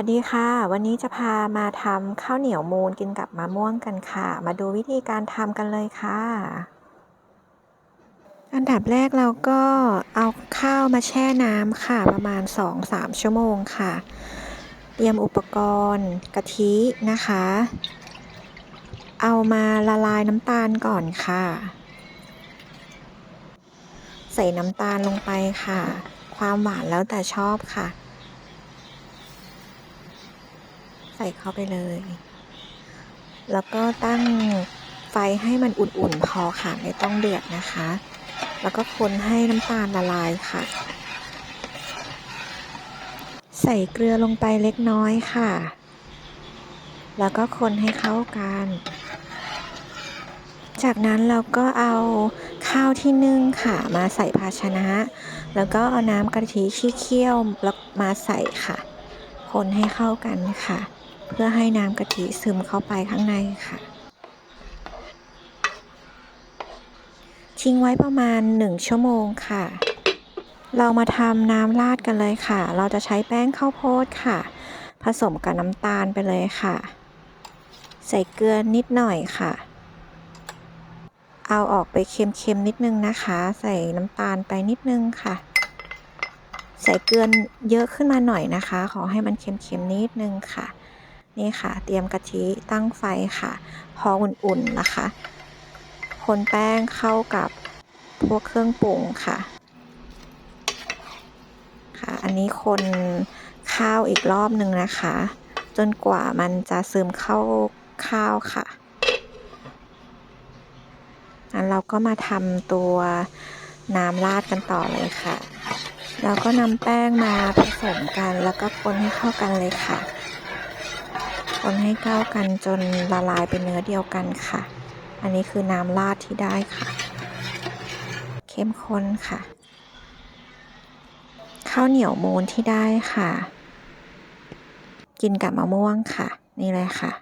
ัสดีค่ะ วันนี้จะพามาทำข้าวเหนียวมูนกินกับมะม่วงกันค่ะ มาดูวิธีการทำกันเลยค่ะ อันดับแรกเราก็เอาข้าวมาแช่น้ำค่ะ ประมาณ 2-3 ชั่วโมงค่ะ เตรียมอุปกรณ์กะทินะคะ เอามาละลายน้ำตาลก่อนค่ะ ใส่น้ำตาลลงไปค่ะ ความหวานแล้วแต่ชอบค่ะ ใส่เข้าไปเลย แล้วก็ตั้งไฟให้มันอุ่นๆพอค่ะ ไม่ต้องเดือดนะคะ แล้วก็คนให้น้ำตาลละลายค่ะ ใส่เกลือลงไปเล็กน้อยค่ะ แล้วก็คนให้เข้ากัน จากนั้นเราก็เอาข้าวที่นึ่งค่ะ มาใส่ภาชนะ แล้วก็เอาน้ำกะทิที่เคี่ยวแล้วมาใส่ค่ะ คนให้เข้ากันค่ะ เพื่อให้น้ำกะทิซึมเข้าไปข้างในค่ะ ทิ้งไว้ประมาณ 1 ชั่วโมงค่ะ เรามาทำน้ำราดกันเลยค่ะ เราจะใช้แป้งข้าวโพดค่ะ ผสมกับน้ำตาลไปเลยค่ะ ใส่เกลือนิดหน่อยค่ะ เอาออกไปเค็มๆนิดนึงนะคะ ใส่น้ำตาลไปนิดนึงค่ะใส่เกลือเยอะขึ้นมาหน่อยนะคะ ขอให้มันเค็มๆนิดนึงค่ะ นี่ค่ะ เตรียมกะทิตั้งไฟค่ะ พออุ่นๆนะคะ คนแป้งเข้ากับพวกเครื่องปรุงค่ะ ค่ะ อันนี้คนข้าวอีกรอบหนึ่งนะคะ จนกว่ามันจะซึมเข้าข้าวค่ะอันเราก็มาทำตัวน้ำราดกันต่อเลยค่ะเราก็นำแป้งมาผสมกันแล้วก็คนให้เข้ากันเลยค่ะ คนให้เข้ากันจนละลายเป็นเนื้อเดียวกันค่ะ อันนี้คือน้ำราดที่ได้ค่ะ เข้มข้นค่ะ ข้าวเหนียวมูนที่ได้ค่ะ กินกับมะม่วงค่ะ นี่เลยค่ะ